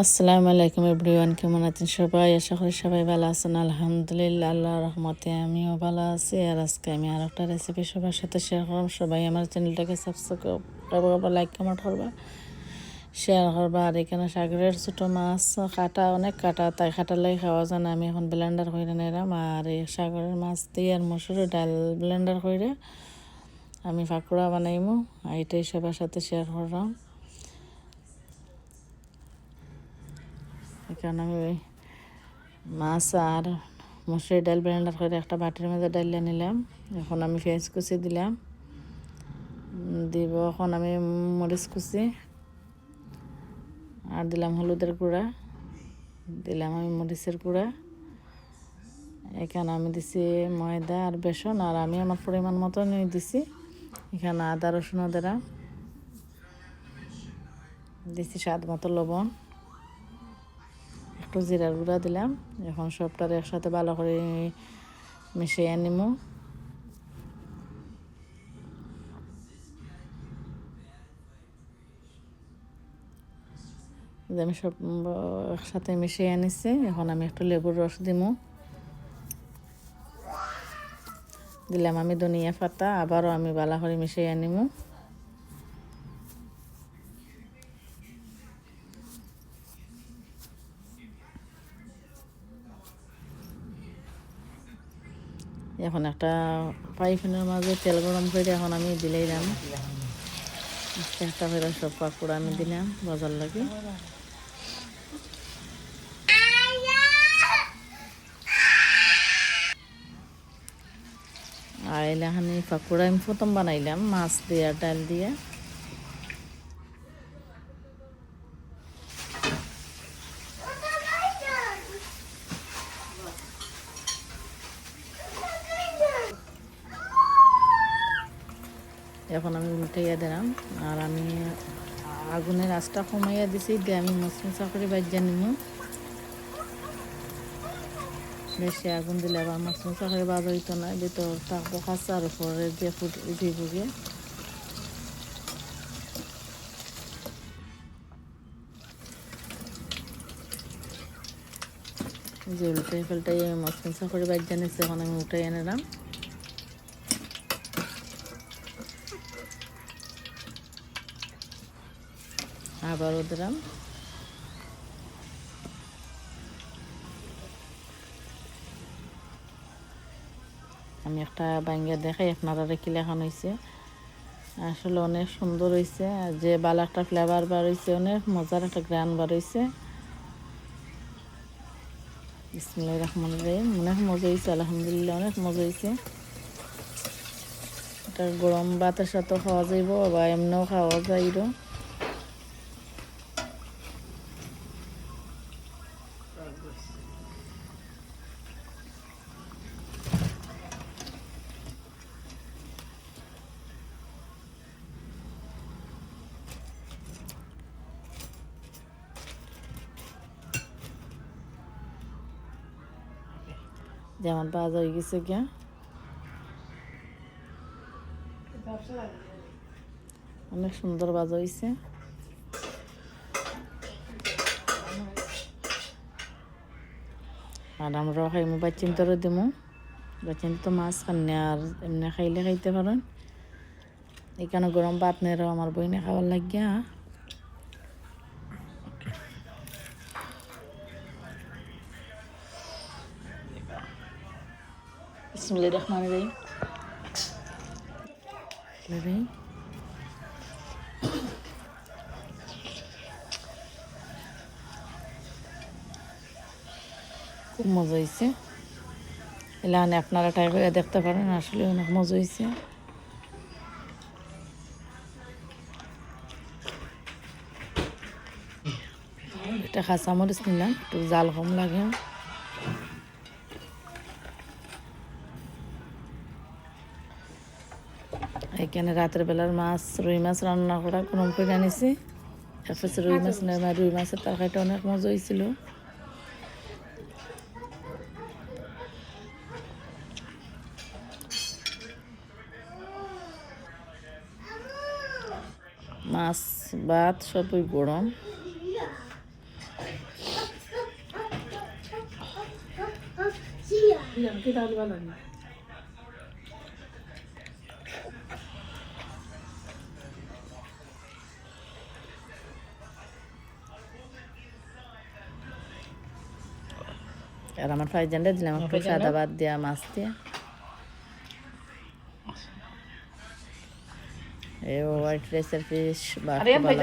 আসসালামু আলাইকুম এভরিওয়ান, কেমন আছেন সবাই? আশা করি সবাই ভালো আছেন। আলহামদুলিল্লাহ আল্লাহ রহমতে আমিও ভালো আছি। আর আজকে আমি আর একটা রেসিপি সবার সাথে শেয়ার করব। সবাই আমার চ্যানেলটাকে সাবস্ক্রাইব করবা লাইক কমেন্ট করবা শেয়ার করবা। আর এখানে সাগরের ছোটো মাছ, কাটা, অনেক কাটা, তাই কাটালাই খাওয়া যায় আমি এখন ব্লেন্ডার করে নিলাম। আর এই সাগরের মাছ দিয়ে আর মসুরের ডাল ব্লেন্ডার করে আমি ফাঁকুড়া বানাইমু। এটাই সবার সাথে শেয়ার করলাম। কারণ আমি ওই মাছ আর মসুরি ডাল ব্লেন্ডার করে একটা বাটির মধ্যে ডালিয়ে নিলাম এখন আমি পেঁয়াজ কুচি দিলাম। দিব এখন আমি মরিচ কুচি। আর দিলাম হলুদের গুঁড়া। দিলাম আমি মরিচের গুঁড়া। এখানে আমি দিছি ময়দা আর বেসন। আর আমি আমার পরিমাণ মতো নিয়ে দিছি। এখানে আদা রসুনও দিলাম দিছি স্বাদ মতো লবণ। একটু জিরার গুঁড়া দিলাম। এখন সবটার একসাথে ভালো করে মিশিয়ে নিব আমি সব একসাথে মিশিয়ে আনিছি। এখন আমি একটু লেবুর রস দিব দিলাম আমি ধনিয়া পাতা, আবারও আমি ভালো করে মিশিয়ে আনিব এখন একটা পাইফিনের মাঝে তেল গরম করে এখন আমি দিলাম একটা করে সব পাকুড়া আমি দিলাম, বাজার লাগে। আর এলাখানি পাকুড়া আমি প্রথম বানাইলাম, মাছ দিয়ে, ডাল দিয়ে। এখন আমি উল্টাইয়া দিলাম। আর আমি আগুনের আঁচটা কমাইয়া দিছি, দিয়ে আমি মশমশা করে বাজিয়া নিমু। বেশি আগুন দিলে আবার মশমশা করে বাজ হইতো না, ভিতর থাকব কাঁচা আর উপরে দিয়ে ফুট দিব গিয়ে। যে উল্টাই ফেলটাই আমি মশমশা করে বাজিয়া নিচ্ছি এখন আমি উঠাই এনেলাম আবারও দিলাম আমি। একটা বাঙ্গা দেখাই আপনারা কি লেখানো হয়েছে আসলে অনেক সুন্দর হয়েছে যে ভালো একটা ফ্লেভার বার হয়েছে অনেক মজার একটা গ্রান বার হয়েছে বিসমুল্লাহ রহমান রহিম অনেক মজা হয়েছে আলহামদুলিল্লাহ অনেক মজা হয়েছে এটা গরম ভাতের সাথেও খাওয়া যাইব বা এমনিও খাওয়া যাইব যেমন বাজা হয়ে গেছে গিয়া। অনেক সুন্দর বাজা হয়েছে আর আমরা খাইমু বাচ্চিন্তরে দিমু। বাচ্চিন তো মাছ খান্নে আর এমনি খাইলে খাইতে পারেন এখানে গরম ভাত নেরও আমার বইনে খাবার লাগিয়া। বিসমুল্লাহ রহমান রহিম রহিম খুব মজা হয়েছে এলাকানে আপনারা ট্রাই করে দেখতে পারেন আসলে অনেক মজা হয়েছে এটা কাঁচামরিচ নিলাম একটু জাল কম লাগে এখানে রাতের বেলার মাছ রুই মাছ রান্না করা কোনো করে জানিছি তারপর রুই মাছ নেমা রুই মাছের তরকারিটা অনেক মজা হয়েছিল। মাছ ভাত সবই গরম। Yeah, get out আর আমার ফাইজানটা দিলাম একটু সাদা ভাত দিয়া মাছ দিয়া। এই হোয়াইট রাইসের ফিশ বা ভালো